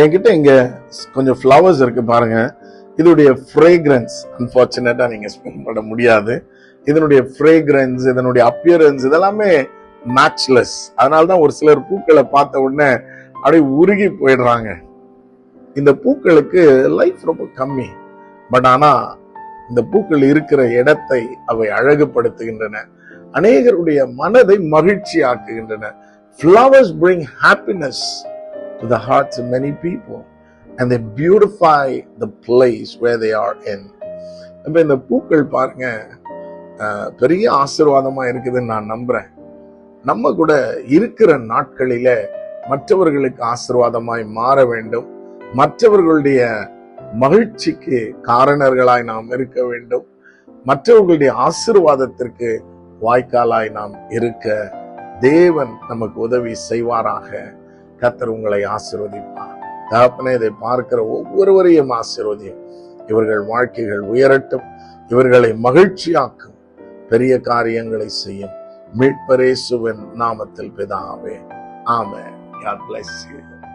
என்கிட்ட இங்க கொஞ்சம் ஃப்ளவர்ஸ் இருக்கு பாருங்க. இதனுடைய ஃப்ரேக்ரன்ஸ் அன்பார்ச்சுனேட்டா நீங்க ஸ்பெண்ட் பண்ண முடியாது. இதனுடைய ஃப்ரேக்ரன்ஸ் இதனுடைய அப்பியரன்ஸ் இதெல்லாமே மேட்ச்லெஸ் அதனாலதான் ஒரு சிலர் பூக்களை பார்த்த உடனே அப்படியே உருகி போயிடுறாங்க. இந்த பூக்களுக்கு லைஃப் ரொம்ப கம்மி. பட் ஆனா இந்த பூக்கள் இருக்கிற இடத்தை அவை அழகுபடுத்துகின்றன. அநேகருடைய மனதை மகிழ்ச்சி ஆக்குகின்றன flowers bring happiness to the hearts of many people and they beautify the place where they are in. இப்ப இந்த பூக்கள் பாருங்க பெரிய ஆசீர்வாதமா இருக்குதுன்னு நான் நம்புறேன். நம்ம கூட இருக்கிற நாட்களில மற்றவர்களுக்கு ஆசீர்வாதமாய் மாற வேண்டும். மற்றவர்களுடைய மகிழ்ச்சிக்கு காரணர்களாய் நாம் இருக்க வேண்டும். மற்றவர்களுடைய ஆசீர்வாதத்திற்கு வாய்க்காலாய் நாம் இருக்க தேவன் நமக்கு உதவி செய்வாராக. கத்தர் உங்களை ஆசிர்வதிப்பார். தகப்பனே இதை பார்க்கிற ஒவ்வொருவரையும் ஆசிர்வதியும் இவர்கள் வாழ்க்கைகள் உயரட்டும். இவர்களை மகிழ்ச்சியாக்கும். பெரிய காரியங்களை செய்யும். மீட்பரேசுவின் நாமத்தில் பிதாவே. ஆமே God bless you.